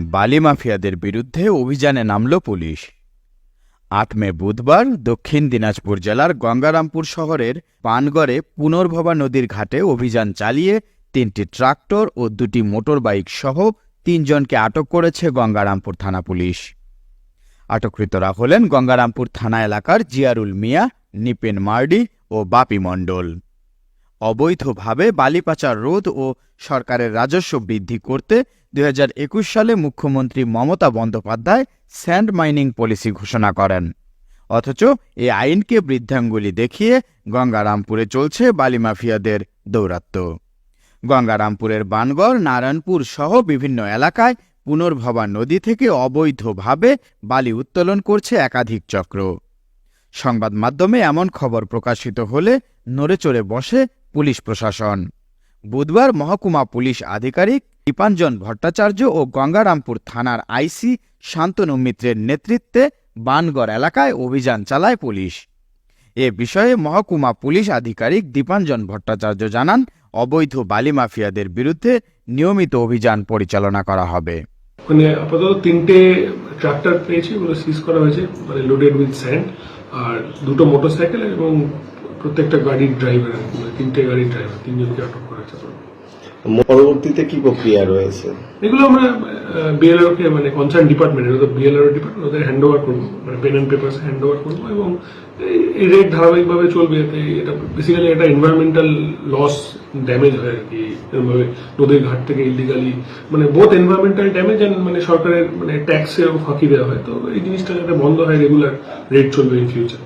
বালি মাফিয়াদের বিরুদ্ধে অভিযানে নামল পুলিশ। আট মে বুধবার দক্ষিণ দিনাজপুর জেলার গঙ্গারামপুর শহরের পানগড়ে পুনর্ভবা নদীর ঘাটে অভিযান চালিয়ে তিনটি ট্রাক্টর ও দুটি মোটর বাইক সহ তিনজনকে আটক করেছে গঙ্গারামপুর থানা পুলিশ। আটককৃতরা হলেন গঙ্গারামপুর থানা এলাকার জিয়ারুল মিয়া, নিপেন মার্ডি ও বাপি মণ্ডল। অবৈধভাবে বালি পাচার রোধ ও সরকারের রাজস্ব বৃদ্ধি করতে দু হাজার একুশ সালে মুখ্যমন্ত্রী Mamata Bandyopadhyay sand mining policy ঘোষণা করেন। অথচ এই আইনকে বৃদ্ধাঙ্গুলি দেখিয়ে গঙ্গারামপুরে চলছে বালি মাফিয়াদের দৌরাত্ম্য গঙ্গারামপুরের বানগড়, নারায়ণপুর সহ বিভিন্ন এলাকায় পুনর্ভবা নদী থেকে অবৈধভাবে বালি উত্তোলন করছে একাধিক চক্র। সংবাদ মাধ্যমে এমন খবর প্রকাশিত হলে নড়েচড়ে বসে পুলিশ প্রশাসন। বুধবার মহকুমা পুলিশ আধিকারিক দীপাঞ্জন ভট্টাচার্য ও গঙ্গারামপুর থানার আইসি শান্তনু মিত্রের নেতৃত্বে বানগড় এলাকায় অভিযান চালায় পুলিশ। এ বিষয়ে মহকুমা পুলিশ আধিকারিক দীপাঞ্জন ভট্টাচার্য জানান, অবৈধ বালি মাফিয়াদের বিরুদ্ধে নিয়মিত অভিযান পরিচালনা করা হবে। মানে আপাতত তিনটে ট্রাক্টর পেয়েছি, ওগুলো সিজ করা হয়েছে মানে লোডেড উইথ স্যান্ড আর দুটো মোটরসাইকেল এবং প্রত্যেকটা গাড়ির ড্রাইভার তিনটে গাড়ির ড্রাইভার তিনজনকে আটক করা হয়েছে পরবর্তীতে কি প্রক্রিয়া রয়েছে? এগুলো আমরা বিএলআর কে মানে কনসার্ন ডিপার্টমেন্ট এটা তো বিএলআর ডিপার্টমেন্ট ওদের হ্যান্ড ওভার করব মানে pen and paper hand over করব এবং এই- এই রেট ধারাবাহিকভাবে চলবে এতে এটা বেসিক্যালি এটা এনভায়রনমেন্টাল লস ড্যামেজ হয় আর কি এরকমভাবে নদীর ঘাট থেকে ইলিগালি মানে বোথ এনভায়রনমেন্টাল ড্যামেজ অ্যান্ড মানে সরকারের মানে ট্যাক্সের ফাঁকি দেওয়া হয়। তো এই জিনিসটা যাতে বন্ধ হয় রেগুলার রেট চলবে ইন ফিউচার